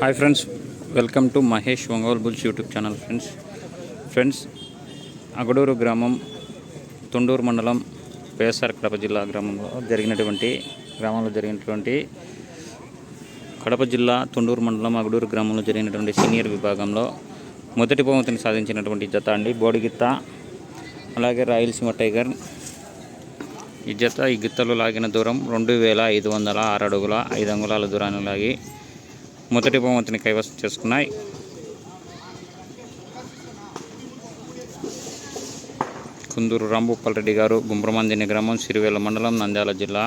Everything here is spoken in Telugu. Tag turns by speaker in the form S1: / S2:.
S1: Hi friends welcome to Mahesh Ongole bulls YouTube channel friends. Friends Agaduru గ్రామం తుండూరు మండలం వైఎస్ఆర్ కడప జిల్లా గ్రామంలో జరిగినటువంటి గ్రామంలో జరిగినటువంటి కడప జిల్లా తుండూరు మండలం అగడూరు గ్రామంలో జరిగినటువంటి సీనియర్ విభాగంలో మొదటి బహుమతిని సాధించినటువంటి జత అండి. బోడిగిత్త అలాగే రాయలసీమ టైగర్. ఈ జత ఈ గిత్తలు లాగిన దూరం రెండు వేల ఐదు వందల ఆరు అడుగుల ఐదు అంగుళాల దూరాన్ని లాగి మొదటి భగవంతుని కైవసం చేసుకున్నాయి. కుందూరు రాంభూపాల్ రెడ్డి గారు గుంబ్రమందిని గ్రామం సిరివేల మండలం నంద్యాల జిల్లా.